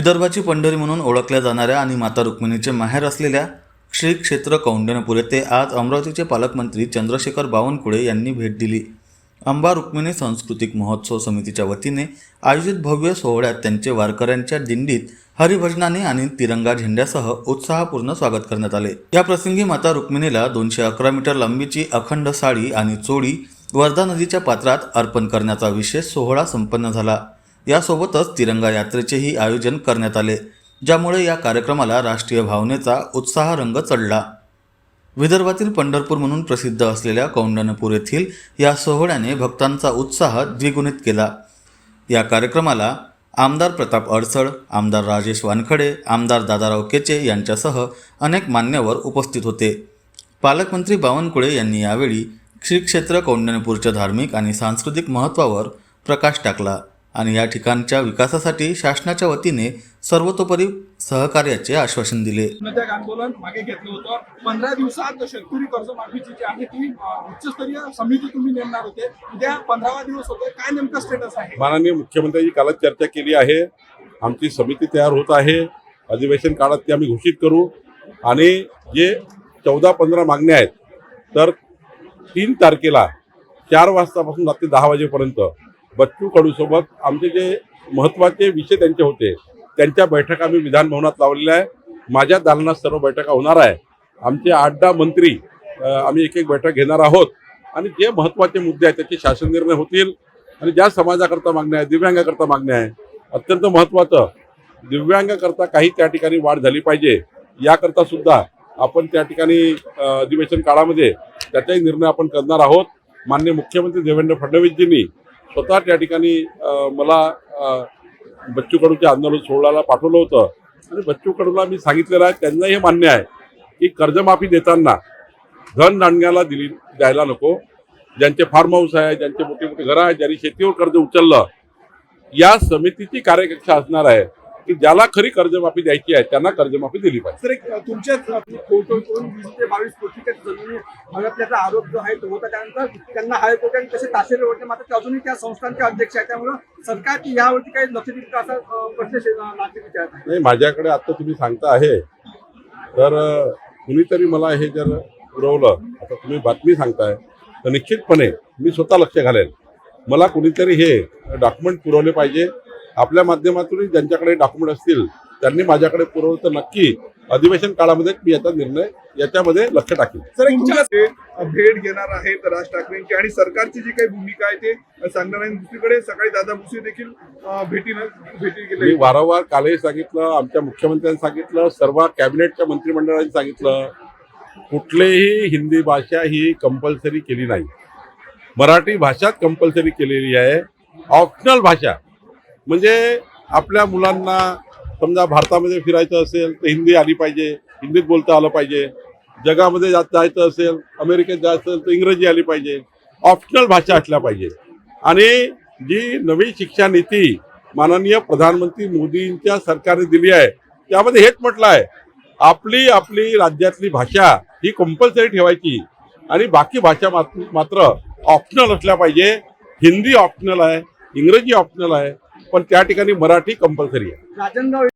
विदर्भाची पंढरी म्हणून ओळखल्या जाणाऱ्या आणि माता रुक्मिणीचे माहेर असलेल्या श्री क्षेत्र कौंडण्यपूर येथे आज अमरावतीचे पालकमंत्री चंद्रशेखर बावनकुळे यांनी भेट दिली. अंबा रुक्मिणी सांस्कृतिक महोत्सव समितीच्या वतीने आयोजित भव्य सोहळ्यात त्यांचे वारकऱ्यांच्या दिंडीत हरिभजनाने आणि तिरंगा झेंड्यासह उत्साहपूर्ण स्वागत करण्यात आले. या प्रसंगी माता रुक्मिणीला दोनशे अकरा मीटर लांबीची अखंड साडी आणि चोळी वर्धा नदीच्या पात्रात अर्पण करण्याचा विशेष सोहळा संपन्न झाला. यासोबतच तिरंगा यात्रेचेही आयोजन करण्यात आले ज्यामुळे या कार्यक्रमाला राष्ट्रीय भावनेचा उत्साह रंग चढला. विदर्भातील पंढरपूर म्हणून प्रसिद्ध असलेल्या कौंडनपूर येथील या सोहळ्याने भक्तांचा उत्साह द्विगुणित केला. या कार्यक्रमाला आमदार प्रताप अडसळ आमदार राजेश वानखडे आमदार दादाराव केचे यांच्यासह अनेक मान्यवर उपस्थित होते. पालकमंत्री बावनकुळे यांनी यावेळी श्री क्षेत्र कौंडण्यपूरच्या धार्मिक आणि सांस्कृतिक महत्त्वावर प्रकाश टाकला. आणि या ठिकाणच्या विकासासाठी शासनाच्या वतीने सर्वतोपरी सहकार्याचे आश्वासन दिले. आंदोलन मागे घेतलं होतं. पंधरा दिवसात शेतकरी कर्जमाफीची जी आहे ती उच्चस्तरीय समिती तुम्ही नेमणार होते. उद्या पंधरावा दिवस होते काय नेमकं स्टेटस आहे? माननीय मुख्यमंत्र्यांची कालच चर्चा केली आहे. आमची समिती तयार होत आहे. अधिवेशन काळात ती आम्ही घोषित करू. आणि जे चौदा पंधरा मागण्या आहेत तर तीन तारखेला चार वाजतापासून रात्री दहा वाजेपर्यंत बच्चू कडूसोबत आमचे जे महत्त्वाचे विषय त्यांचे होते त्यांच्या बैठका आम्ही विधानभवनात लावलेल्या आहे माझ्या दालनात सर्व बैठका होणार आहे आमचे आठ दहा मंत्री आम्ही एक एक बैठक घेणार आहोत. आणि जे महत्त्वाचे मुद्दे आहेत त्याचे शासन निर्णय होतील. आणि ज्या समाजाकरता मागण्या आहे दिव्यांगाकरता मागण्या आहे अत्यंत महत्त्वाचं दिव्यांगाकरता काही त्या ठिकाणी वाढ झाली पाहिजे. याकरता सुद्धा आपण त्या ठिकाणी अधिवेशन काळामध्ये त्याचाही निर्णय आपण करणार आहोत. माननीय मुख्यमंत्री देवेंद्र फडणवीसजींनी स्वतः त्या ठिकाणी मला बच्चू कडूच्या आंदोलन सोहळ्याला पाठवलं होतं. आणि बच्चू कडूला मी सांगितलेलं आहे त्यांना हे मान्य आहे की कर्जमाफी देताना धन दांडग्याला दिली द्यायला नको. ज्यांचे फार्म हाऊस आहे ज्यांचे मोठे मोठी घरं आहेत ज्यांनी शेतीवर कर्ज उचललं या समितीची कार्यकक्षा असणार आहे. की ज्याला खरी कर्जमाफी द्यायची आहे त्यांना कर्जमाफी दिली पाहिजे. सर एक तुमच्याच वीस ते बावीस कोटीच्या जमिनी हडपल्याचा आरोप जो आहे तो होता त्यानंतर त्यांना हायकोर्ट आणि तसे ताशेरे होते मात्र ते अजूनही त्या संस्थांचे अध्यक्ष आहेत त्यामुळं सरकार यावरती काही लक्ष देईल का असा प्रश्न नागरिक विचारत आहे नाही माझ्याकडे आता तुम्ही सांगता आहे तर कुणीतरी मला हे जर पुरवलं आता तुम्ही बातमी सांगताय तर निश्चितपणे मी स्वतः लक्ष घालेल मला कुणीतरी हे डॉक्युमेंट पुरवले पाहिजे आपल्या माध्यमातून ज्यांच्याकडे डॉक्युमेंट असतील त्यांनी माझ्याकडे पुरवलं तर नक्की. अधिवेशन काळामध्ये मी याचा निर्णय याच्यामध्ये लक्ष टाकेल सर भेट घेणार आहेत राज ठाकरेंची आणि सरकारची जी काही भूमिका आहे ते सांगणार आहे दुसरीकडे सकाळी दादा भुसे देखील भेटीनं भेटी मी गेले वारंवार कालही सांगितलं आमच्या मुख्यमंत्र्यांनी सांगितलं सर्व कॅबिनेटच्या मंत्रिमंडळाने सांगितलं कुठलीही हिंदी भाषा ही कंपल्सरी केली नाही. मराठी भाषाच कंपल्सरी केलेली आहे. ऑप्शनल भाषा म्हणजे आपल्या मुलांना समजा भारतामध्ये फिरायचं असेल तर हिंदी आली पाहिजे हिंदीत बोलता आलं पाहिजे. जगामध्ये जात जायचं असेल अमेरिकेत जायचं असेल तर इंग्रजी आली पाहिजे. ऑप्शनल भाषा असल्या पाहिजे. आणि जी नवी शिक्षा नीती माननीय प्रधानमंत्री मोदींच्या सरकारने दिली आहे त्यामध्ये हेच म्हटलं आहे आपली आपली राज्यातली भाषा ही कंपल्सरी ठेवायची. आणि बाकी भाषा मात्र मात्र ऑप्शनल असल्या पाहिजे. हिंदी ऑप्शनल आहे इंग्रजी ऑप्शनल आहे पण त्या ठिकाणी मराठी कंपल्सरी आहे. राजनगाव